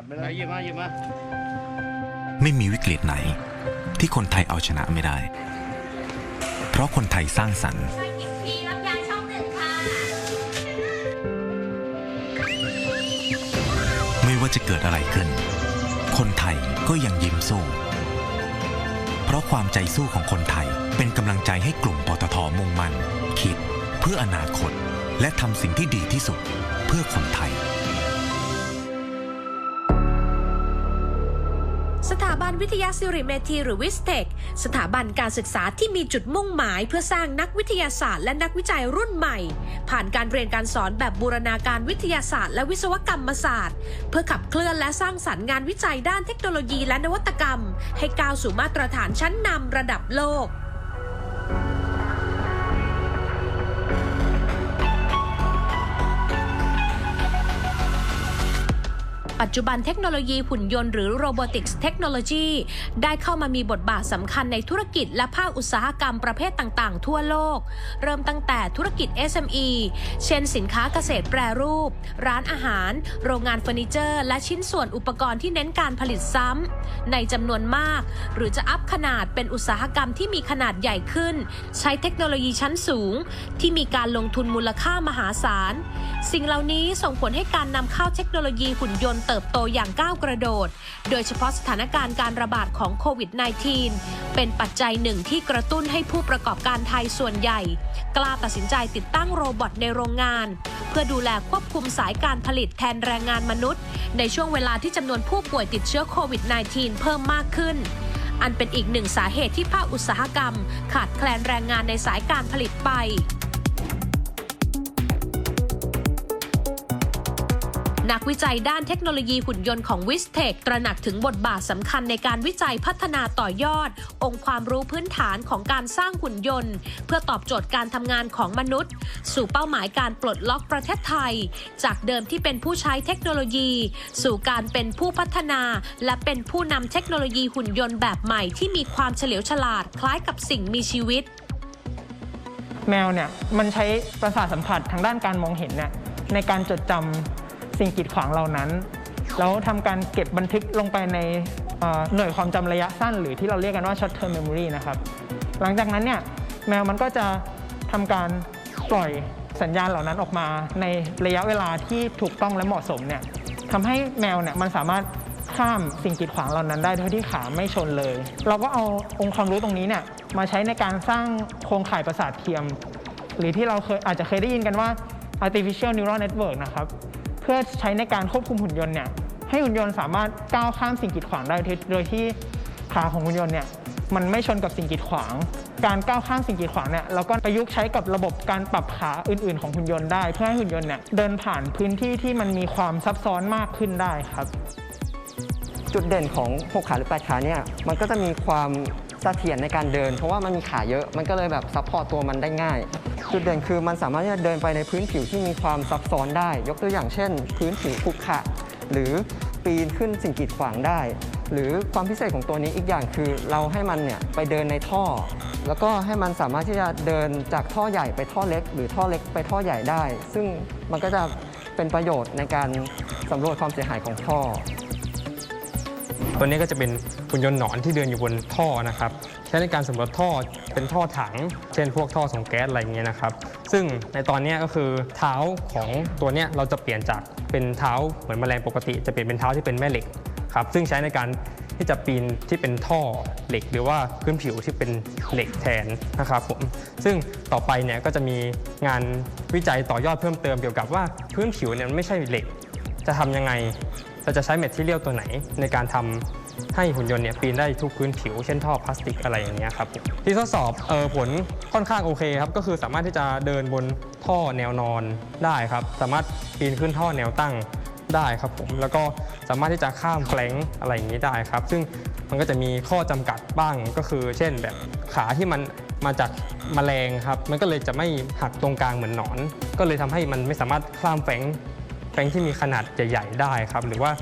ขับไปเลยหยิบมาหยิบมาไม่มีวิกฤตไหน ที่คนไทยเอาชนะไม่ได้ เพราะคนไทยสร้างสรรค์ช่วยหยิบทีรับยาช่องหนึ่งค่ะไม่ว่าจะเกิดอะไรขึ้น คนไทยก็ยังยิ้มสู้ เพราะความใจสู้ของคนไทยเป็นกำลังใจให้กลุ่มปตทมุ่งมั่นคิด เพื่ออนาคต และทำสิ่งที่ดีที่สุดเพื่อคนไทย สถาบันวิทยาสิริเมธีหรือวิสเทคสถาบันการศึกษาที่มีจุดมุ่งหมายเพื่อสร้างนักวิทยาศาสตร์และนักวิจัยรุ่นใหม่ ผ่านการเรียนการสอนแบบบูรณาการวิทยาศาสตร์และวิศวกรรมศาสตร์ เพื่อขับเคลื่อนและสร้างสรรค์งานวิจัยด้านเทคโนโลยีและนวัตกรรม ให้ก้าวสู่มาตรฐานชั้นนำระดับโลก ปัจจุบันเทคโนโลยีหุ่นยนต์หรือ Robotics Technology ได้เข้ามามีบทบาทสำคัญในธุรกิจและภาคอุตสาหกรรมประเภทต่าง ๆ ทั่วโลก เริ่มตั้งแต่ธุรกิจ SME เช่นสินค้าเกษตรแปรรูป ร้านอาหาร โรงงานเฟอร์นิเจอร์ และชิ้นส่วนอุปกรณ์ที่เน้นการผลิตซ้ำในจำนวนมาก หรือจะอัพขนาดเป็นอุตสาหกรรมที่มีขนาดใหญ่ขึ้น ใช้เทคโนโลยีชั้นสูง ที่มีการลงทุนมูลค่ามหาศาล สิ่งเหล่านี้ส่งผลให้การนำเข้าเทคโนโลยีหุ่นยนต์เติบโตอย่างก้าวกระโดด โดยเฉพาะสถานการณ์การระบาดของโควิด -19 เป็นปัจจัยหนึ่งที่กระตุ้นให้ผู้ประกอบการไทยส่วนใหญ่ กล้าตัดสินใจติดตั้งโรบอทในโรงงาน เพื่อดูแลควบคุมสายการผลิตแทนแรงงานมนุษย์ ในช่วงเวลาที่จำนวนผู้ป่วยติดเชื้อโควิด -19 เพิ่มมากขึ้นอันเป็นอีกหนึ่งสาเหตุที่ภาคอุตสาหกรรม ขาดแคลนแรงงานในสายการผลิตไป นักวิจัยด้านเทคโนโลยีหุ่นยนต์ของวิสเทคตระหนักถึงบทบาทสำคัญในการวิจัยพัฒนาต่อยอด องค์ความรู้พื้นฐานของการสร้างหุ่นยนต์ เพื่อตอบโจทย์การทำงานของมนุษย์ สู่เป้าหมายการปลดล็อกประเทศไทย จากเดิมที่เป็นผู้ใช้เทคโนโลยี สู่การเป็นผู้พัฒนา และเป็นผู้นำเทคโนโลยีหุ่นยนต์แบบใหม่ที่มีความเฉลียวฉลาดคล้ายกับสิ่งมีชีวิต แมวเนี่ยมันใช้ประสาทสัมผัสทางด้านการมองเห็นเนี่ยในการจดจำ สิ่งกีดขวางเหล่านั้น แล้วทำการเก็บบันทึกลงไปในหน่วยความจำระยะสั้น หรือที่เราเรียกกันว่า short term memory นะครับ หลังจากนั้นเนี่ยแมวมันก็จะทำการปล่อยสัญญาณเหล่านั้นออกมาในระยะเวลาที่ถูกต้องและเหมาะสมเนี่ยทำให้แมวเนี่ยมันสามารถข้ามสิ่งกีดขวางเหล่านั้นได้โดยที่ขาไม่ชนเลย เราก็เอาองค์ความรู้ตรงนี้เนี่ยมาใช้ในการสร้างโครงข่ายประสาทเทียม หรือที่เราเคยอาจจะเคยได้ยินกันว่า artificial neural network นะครับ พื่อใช้ในการควบคุมหุ่นยนต์เนี่ยให้หุ่นยนต์สามารถก้าวข้ามสิ่งกีดขวางได้โดยที่ขาของหุ่นยนต์เนี่ยมันไม่ชนกับสิ่งกีดขวาง การก้าวข้ามสิ่งกีดขวางเนี่ยเราก็ประยุกต์ใช้กับระบบการปรับขาอื่นๆ ของหุ่นยนต์ได้ เพื่อให้หุ่นยนต์เนี่ยเดินผ่านพื้นที่ที่มันมีความซับซ้อนมากขึ้นได้ครับ จุดเด่นของ6ขาหรือ8ขาเนี่ยมันก็จะมีความ เสถียรในการเดิน เพราะว่ามันมีขาเยอะ มันก็เลยแบบซัพพอร์ตตัวมันได้ง่าย จุดเด่นคือมันสามารถที่จะเดินไปในพื้นผิวที่มีความซับซ้อนได้ ยกตัวอย่างเช่น พื้นผิวขรุขระหรือปีนขึ้นสิ่งกีดขวางได้ หรือความพิเศษของตัวนี้อีกอย่างคือเราให้มันเนี่ยไปเดินในท่อ แล้วก็ให้มันสามารถที่จะเดินจากท่อใหญ่ไปท่อเล็ก หรือท่อเล็กไปท่อใหญ่ได้ ซึ่งมันก็จะเป็นประโยชน์ในการสำรวจความเสียหายของท่อ ตัวนี้ก็จะเป็นหุ่นยนต์หนอนที่เดินอยู่บนท่อนะครับใช้ในการสำรวจท่อเป็นท่อถัง เช่นพวกท่อส่งแก๊สอะไรเงี้ยนะครับ ซึ่งในตอนนี้ก็คือเท้าของตัวนี้เราจะเปลี่ยนจากเป็นเท้าเหมือนแมลงปกติ จะเปลี่ยนเป็นเท้าที่เป็นแม่เหล็กครับซึ่งใช้ในการที่จะปีนที่เป็นท่อเหล็ก หรือว่าพื้นผิวที่เป็นเหล็กแทนนะครับผมซึ่งต่อไปเนี่ยก็จะมีงานวิจัยต่อยอดเพิ่มเติมเกี่ยวกับว่าพื้นผิวเนี่ยไม่ใช่เหล็ก จะทำยังไง เราจะใช้แมททีเรียลตัวไหน ในการทำให้หุ่นยนต์เนี่ยปีนได้ทุกพื้นผิว เช่นท่อพลาสติกอะไรอย่างเงี้ยครับที่ทดสอบเออผลค่อนข้างโอเคครับก็คือสามารถที่จะเดินบนท่อแนวนอนได้ครับ สามารถปีนขึ้นท่อแนวตั้งได้ครับผมแล้วก็สามารถที่จะข้ามแฟลงอะไรอย่างนี้ได้ครับ ซึ่งมันก็จะมีข้อจำกัดบ้างก็คือ เช่นแบบขาที่มันมาจากแมลงครับ มันก็เลยจะไม่หักตรงกลางเหมือนหนอน ก็เลยทำให้มันไม่สามารถข้ามแฟลง ลงที่มีขนาดใหญ่ๆได้ครับ หรือว่า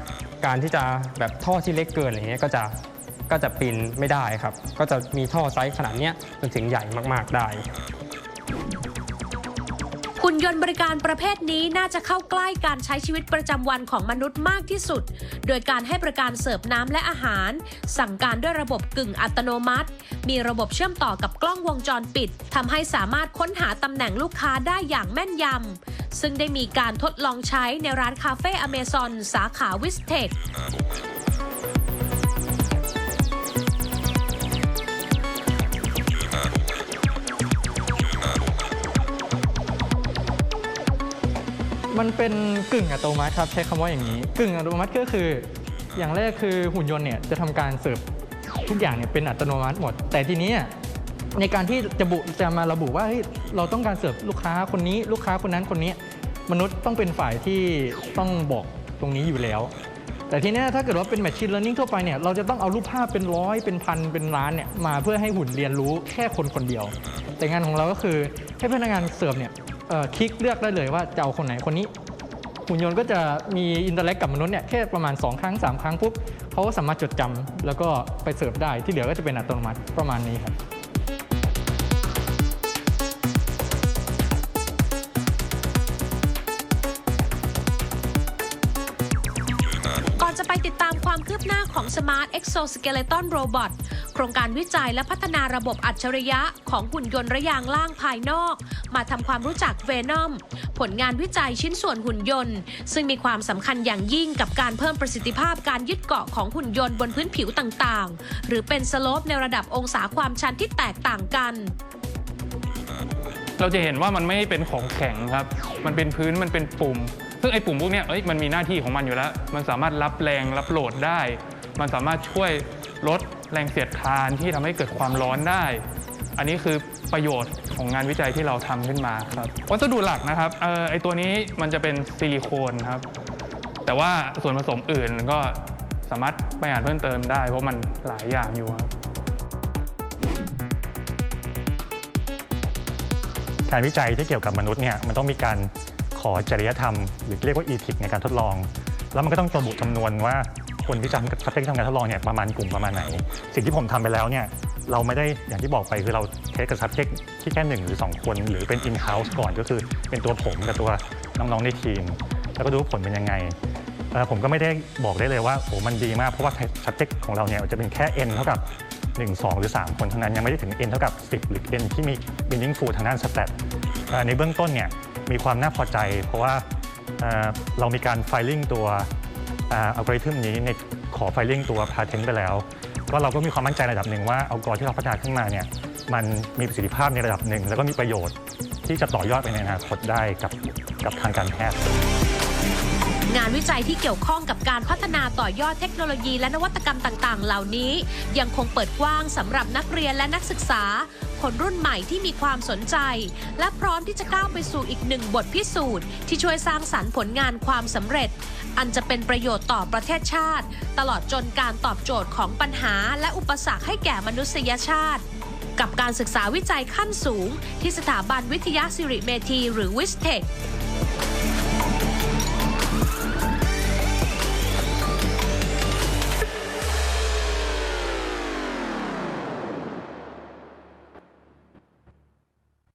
การที่จะแบบท่อที่เล็กเกินอย่างเงี้ยก็จะก็จะปีนไม่ได้ครับ ก็จะมีท่อไซส์ขนาดเนี้ยจนถึงใหญ่มากๆได้หุ่นหุ่นยนต์บริการประเภทนี้น่าจะเข้าใกล้การใช้ชีวิตประจำวันของมนุษย์มากที่สุด โดยการให้บริการเสิร์ฟน้ำและอาหาร สั่งการด้วยระบบกึ่งอัตโนมัติ มีระบบเชื่อมต่อกับกล้องวงจรปิดทำให้สามารถค้นหาตำแหน่งลูกค้าได้อย่างแม่นยำ ซึ่งได้มีการทดลองใช้ในร้านคาเฟ่อเมซอนสาขาวิสเทคมันเป็นกึ่งอัตโนมัติครับ ใช้คำว่าอย่างนี้ กึ่งอัตโนมัติก็คือ อย่างแรกคือหุ่นยนต์เนี่ยจะทำการเสิร์ฟทุกอย่างเนี่ยเป็นอัตโนมัติหมด แต่ทีนี้ในการที่จะบุจะมาระบุว่า เราต้องการเสิร์ฟลูกค้าคนนี้ลูกค้าคนนั้นคนนี้ มนุษย์ต้องเป็นฝ่ายที่ต้องบอกตรงนี้อยู่แล้ว แต่ทีนี้ถ้าเกิดว่าเป็น Machine Learning ทั่วไปเนี่ยเราจะต้องเอารูปภาพเป็นร้อยเป็นพันเป็นล้านเนี่ยมาเพื่อให้หุ่นเรียนรู้แค่คนคนเดียว แต่งานของเราก็คือให้พนักงานเสิร์ฟเนี่ยคลิกเลือกได้เลยว่าจะเอาคนไหนคนนี้หุ่นยนต์ก็จะมีอินเตอร์แลกกับมนุษย์เนี่ยแค่ประมาณ 2 ครั้ง 3 ครั้งปุ๊บเขาก็สามารถจดจำแล้วก็ไปเสิร์ฟได้ที่เหลือก็จะเป็นอัตโนมัติประมาณนี้ครับ ติดตามความคืบหน้าของ Smart Exoskeleton Robot โครงการวิจัยและพัฒนาระบบอัจฉริยะของหุ่นยนต์ระยางล่างภายนอก มาทำความรู้จัก Venom ผลงานวิจัยชิ้นส่วนหุ่นยนต์ ซึ่งมีความสำคัญอย่างยิ่งกับการเพิ่มประสิทธิภาพการยึดเกาะของหุ่นยนต์บนพื้นผิวต่างๆ หรือเป็นสโลปในระดับองศาความชันที่แตกต่างกันเราจะเห็นว่ามันไม่เป็นของแข็งครับ มันเป็นพื้น มันเป็นปุ่ม ซึ่งไอ้ปุ่มพวกนี้มันมีหน้าที่ของมันอยู่แล้ว มันสามารถรับแรงรับโหลดได้ มันสามารถช่วยลดแรงเสียดทานที่ทำให้เกิดความร้อนได้ อันนี้คือประโยชน์ของงานวิจัยที่เราทำขึ้นมาครับวัสดุหลักนะครับออไอตัวนี้มันจะเป็นซิลิโคนครับ แต่ว่าส่วนผสมอื่นก็สามารถไปอ่านเพิ่มเติมได้ เพราะมันหลายอย่างอยู่ครับการวิจัยที่เกี่ยวกับมนุษย์เนี่ยมันต้องมีการ จริยธรรม หรือเรียกว่า ethic ในการทดลอง แล้วมันก็ต้องระบุจำนวนว่าคนที่จะทำที่ทำการทดลองเนี่ยประมาณกลุ่มประมาณไหน สิ่งที่ผมทำไปแล้วเนี่ยเราไม่ได้อย่างที่บอกไปคือเราเทสกับ subject ที่แค่หนึ่งหรือ 2 คน หรือเป็น in house ก่อนก็คือเป็นตัวผมกับตัวน้องๆในทีม แล้วก็ดูผลเป็นยังไงผมก็ไม่ได้บอกได้เลยว่าโอ้มันดีมากเพราะว่า subject ของเราเนี่ยจะเป็นแค่ n เท่ากับ 1 2 หรือ 3 คนเท่านั้นยังไม่ได้ถึง n เท่ากับ 10 หรือ n ที่มี meaningful ทางด้าน stat ในเบื้องต้นเนี่ย มีความน่าพอใจ เพราะว่าเรามีการไฟลิ่งตัวอัลกอริทึมนี้ในขอไฟลิ่งตัว patent ไปแล้ว ก็เราก็มีความมั่นใจระดับหนึ่งว่าอัลกอริทึมที่เราพัฒนาขึ้นมาเนี่ยมันมีประสิทธิภาพในระดับหนึ่ง แล้วก็มีประโยชน์ที่จะต่อยอดไปในอนาคตได้กับกับทางการแพทย์ งานวิจัยที่เกี่ยวข้องกับการพัฒนาต่อยอดเทคโนโลยีและนวัตกรรมต่างๆ เหล่านี้ ยังคงเปิดกว้างสำหรับนักเรียนและนักศึกษา คนรุ่นใหม่ที่มีความสนใจ และพร้อมที่จะก้าวไปสู่อีกหนึ่งบทพิสูจน์ ที่ช่วยสร้างสรรค์ผลงานความสำเร็จ อันจะเป็นประโยชน์ต่อประเทศชาติ ตลอดจนการตอบโจทย์ของปัญหา และอุปสรรคให้แก่มนุษยชาติกับการศึกษาวิจัยขั้นสูง ที่สถาบันวิทยาสิริเมธีหรือวิสเทค